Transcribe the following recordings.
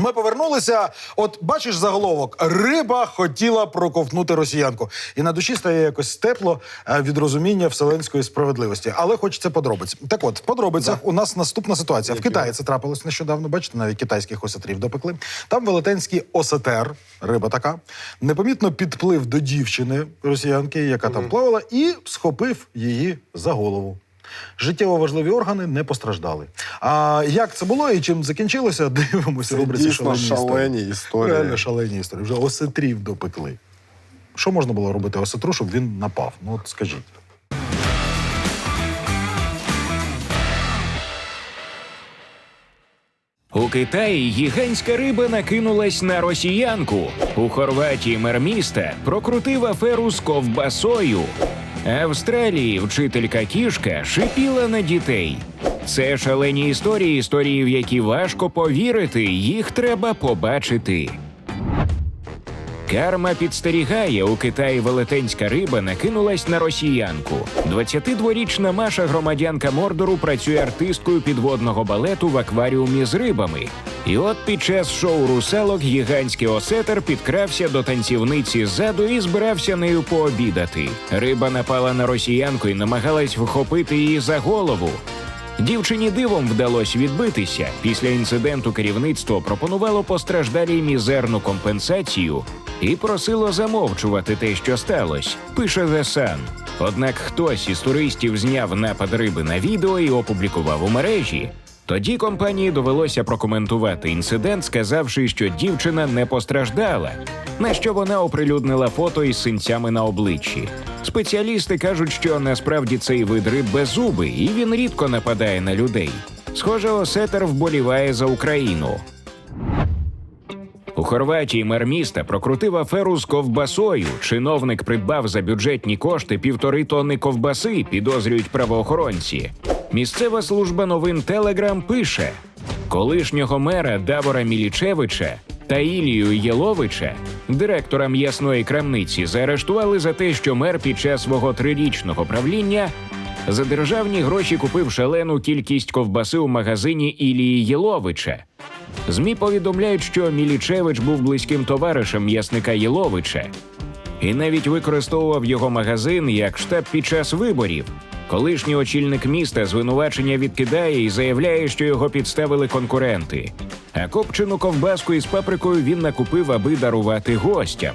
Ми повернулися. От бачиш заголовок: риба хотіла проковтнути росіянку, і на душі стає якось тепло е, від розуміння вселенської справедливості. Але хочеться подробиць. Так, от в подробицях у нас наступна ситуація. В Китаї це трапилось нещодавно. Бачите, навіть китайських осетрів допекли. Там велетенський осетер, риба така, непомітно підплив до дівчини росіянки, яка там плавала, і схопив її за голову. Життєво важливі органи не постраждали. А як це було і чим закінчилося, дивимося. Рубриці шалені, шалені історії. історії. Реально шалені історії. Вже осетрів допекли. Що можна було робити осетру, щоб він напав? Ну от скажіть. У Китаї гігантська риба накинулась на росіянку. У Хорватії мер міста прокрутив аферу з ковбасою. Австралії вчителька кішка шипіла на дітей. Це шалені історії, історії, в які важко повірити, їх треба побачити. Карма підстерігає у Китаї велетенська риба накинулась на росіянку. 22-річна Маша, громадянка Мордору, працює артисткою підводного балету в акваріумі з рибами. І от під час шоу русалок гігантський осетер підкрався до танцівниці ззаду і збирався нею пообідати. Риба напала на росіянку і намагалась вхопити її за голову. Дівчині дивом вдалося відбитися. Після інциденту керівництво пропонувало постраждалій мізерну компенсацію і просило замовчувати те, що сталося. Пише The Sun. Однак хтось із туристів зняв напад риби на відео і опублікував у мережі. Тоді компанії довелося прокоментувати інцидент, сказавши, що дівчина не постраждала, на що вона оприлюднила фото із синцями на обличчі. Спеціалісти кажуть, що насправді цей вид риб беззубий і він рідко нападає на людей. Схоже, осетер вболіває за Україну. У Хорватії мер міста прокрутив аферу з ковбасою. Чиновник придбав за бюджетні кошти півтори тонни ковбаси, підозрюють правоохоронці. Місцева служба новин Телеграм пише: колишнього мера Давора Мілічевича та Ілію Єловича, директора м'ясної крамниці, заарештували за те, що мер під час свого трирічного правління за державні гроші купив шалену кількість ковбаси у магазині Ілії Єловича. ЗМІ повідомляють, що Мілічевич був близьким товаришем м'ясника Єловича і навіть використовував його магазин як штаб під час виборів. Колишній очільник міста звинувачення відкидає і заявляє, що його підставили конкуренти. А копчену ковбаску із паприкою він накупив, аби дарувати гостям.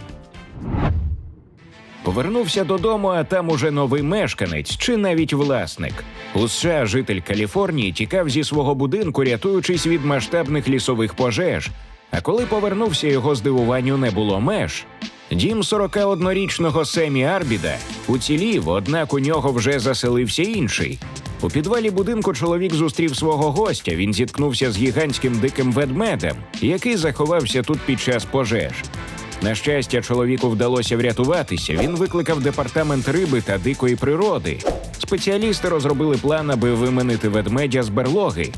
Повернувся додому, а там уже новий мешканець чи навіть власник. У США житель Каліфорнії тікав зі свого будинку, рятуючись від масштабних лісових пожеж. А коли повернувся, його здивуванню не було меж. Дім 41-річного Семі Арбіда уцілів, однак у нього вже заселився інший. У підвалі будинку чоловік зустрів свого гостя. Він зіткнувся з гігантським диким ведмедем, який заховався тут під час пожеж. На щастя, чоловіку вдалося врятуватися. Він викликав департамент риби та дикої природи. Спеціалісти розробили план, аби виманити ведмедя з берлоги,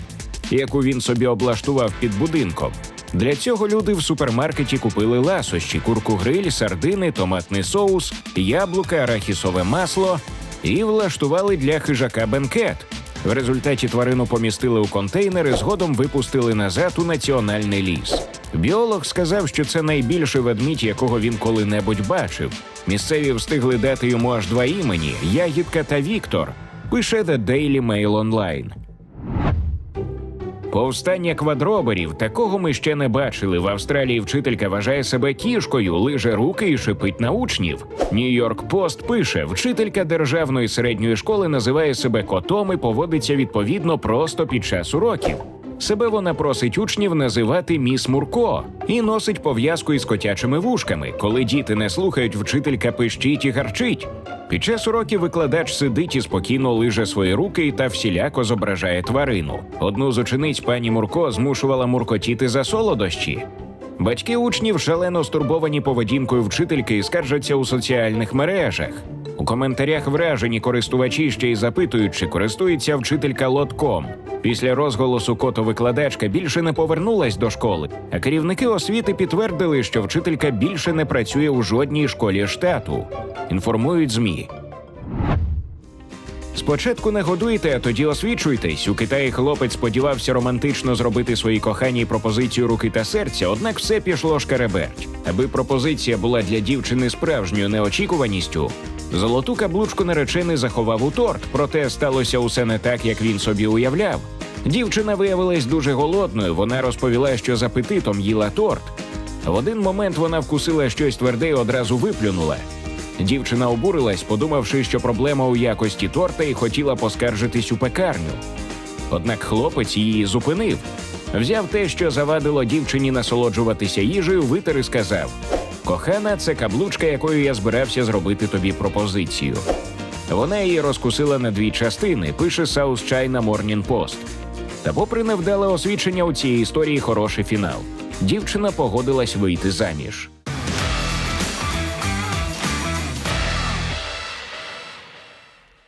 яку він собі облаштував під будинком. Для цього люди в супермаркеті купили ласощі, курку гриль, сардини, томатний соус, яблука, арахісове масло і влаштували для хижака бенкет. В результаті тварину помістили у контейнери, згодом випустили назад у національний ліс. Біолог сказав, що це найбільший ведмідь, якого він коли-небудь бачив. Місцеві встигли дати йому аж два імені Ягідка та Віктор. Пише The Daily Mail Online. Повстання квадроберів такого ми ще не бачили. В Австралії вчителька вважає себе кішкою, лиже руки і шипить на учнів. Нью-Йорк Пост пише: вчителька державної середньої школи називає себе котом і поводиться відповідно просто під час уроків. Себе вона просить учнів називати міс Мурко і носить пов'язку із котячими вушками. Коли діти не слухають, вчителька пищить і гарчить. Під час уроків викладач сидить і спокійно лиже свої руки та всіляко зображає тварину. Одну з учениць пані Мурко змушувала муркотіти за солодощі. Батьки учнів шалено стурбовані поведінкою вчительки і скаржаться у соціальних мережах. Коментарях вражені користувачі ще й запитують, чи користується вчителька лотком. Після розголосу котовикладачка більше не повернулась до школи, а керівники освіти підтвердили, що вчителька більше не працює у жодній школі штату. Інформують ЗМІ. Спочатку не годуйте, а тоді освічуйтесь. У Китаї хлопець сподівався романтично зробити своїй коханій пропозицію руки та серця, однак все пішло шкереберть. Аби пропозиція була для дівчини справжньою неочікуваністю. Золоту каблучку наречений заховав у торт, проте сталося усе не так, як він собі уявляв. Дівчина виявилась дуже голодною. Вона розповіла, що з апетитом їла торт. В один момент вона вкусила щось тверде і одразу виплюнула. Дівчина обурилась, подумавши, що проблема у якості торта і хотіла поскаржитись у пекарню. Однак хлопець її зупинив. Взяв те, що завадило дівчині насолоджуватися їжею, витер і сказав: Кохана, це каблучка, якою я збирався зробити тобі пропозицію. Вона її розкусила на дві частини, пише South China Morning Post. Та попри невдале освідчення у цій історії хороший фінал. Дівчина погодилась вийти заміж.